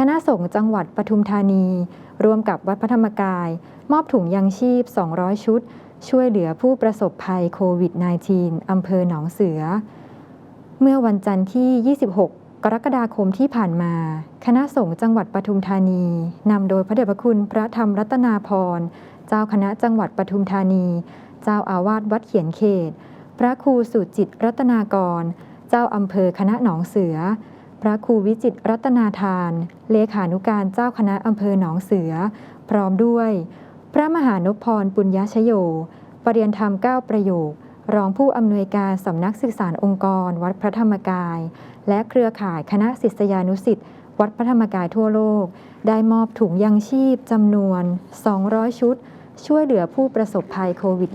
คณะสงฆ์จังหวัดปทุมธานี ร่วมกับวัดพระธรรมกาย มอบถุงยังชีพ 200 ชุด ช่วยเหลือผู้ประสบภัยโควิด -19 อำเภอหนองเสือ เมื่อวันจันทร์ที่ 26 กรกฎาคมที่ผ่านมา คณะสงฆ์จังหวัดปทุมธานีนำโดยพระเดชพระคุณพระธรรมรัตนาพรเจ้าคณะจังหวัดปทุมธานี เจ้าอาวาสวัดเขียนเขต พระครูสุจิตรัตนากร เจ้าอำเภอคณะหนองเสือ พระครูวิจิตรัตนาทาน เลขานุการเจ้าคณะอำเภอหนองเสือ พร้อมด้วย พระมหานพพรปุญญชโยปรริยนธรรมเก้าประโยค รองผู้อำนวยการสำนักศึกษาองค์กร วัดพระธรรมกาย และเครือข่ายคณะศิษยานุสิ์วัดพระธรรมกายทั่วโลก ได้มอบถุงยังชีพจำนวน 200 ชุด ช่วยเหลือผู้ประสบภัยโควิด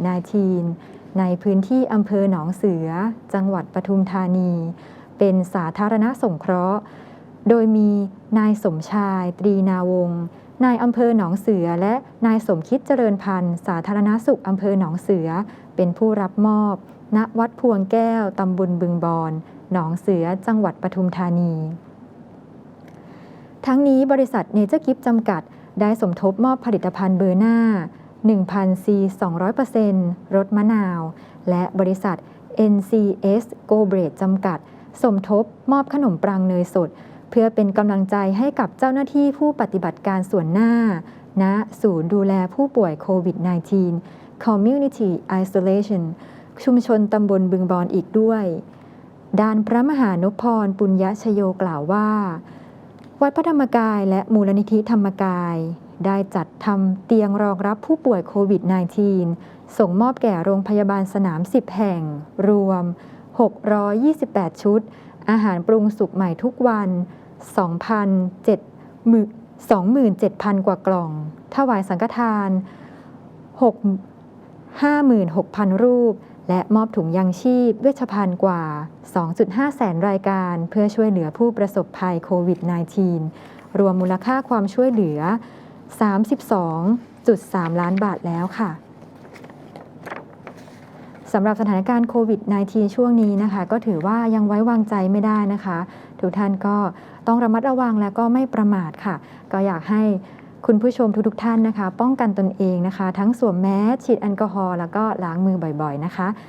-19 ในพื้นที่อำเภอหนองเสือ จังหวัดปทุมธานี เป็นสาธารณสงเคราะห์ โดยมีนายสมชาย ตรีนาวงศ์นายอำเภอหนองเสือ และนายสมคิดเจริญพันธ์สาธารณสุขอำเภอหนองเสือ เป็นผู้รับมอบ ณวัดพวงแก้วตำบลบึงบอนหนองเสือจังหวัดปทุมธานี ทั้งนี้บริษัทเนเจอร์กิฟจำกัด ได้สมทบมอบผลิตภัณฑ์เบอร์หน้า1,000 C 200%รสมะนาว และบริษัท NCS Go b r a d จำกัด สมทบมอบขนมปรางเนยสด เพื่อเป็นกำลังใจให้กับเจ้าหน้าที่ผู้ปฏิบัติการส่วนหน้า ณ ศูนย์ดูแลผู้ป่วยโควิด -19 Community Isolation ชุมชนตำบลบึงบอนอีกด้วย ด้านพระมหานพพรปุญญชโยกล่าวว่า วัดพระธรรมกายและมูลนิธิธรรมกาย ได้จัดทำเตียงรองรับผู้ป่วยโควิด -19 ส่งมอบแก่โรงพยาบาลสนาม 10 แห่ง รวม 628 ชุด อาหารปรุงสุกใหม่ทุกวัน 27,000 กว่ากล่อง ถวายสังฆทาน 6 56,000 รูป และมอบถุงยังชีพ เวชภัณฑ์กว่า 2.5 แสนรายการ เพื่อช่วยเหลือผู้ประสบภัยโควิด -19 รวมมูลค่าความช่วยเหลือ 32.3 ล้านบาทแล้วค่ะ สำหรับสถานการณ์โควิด -19 ช่วงนี้นะคะ ก็ถือว่ายังไว้วางใจไม่ได้นะคะ ทุกท่านก็ต้องระมัดระวังและก็ไม่ประมาทค่ะ ก็อยากให้คุณผู้ชมทุกๆท่านนะคะ ป้องกันตนเองนะคะ ทั้งสวมแมสฉีดแอลกอฮอล์แล้วก็ล้างมือบ่อยๆนะคะ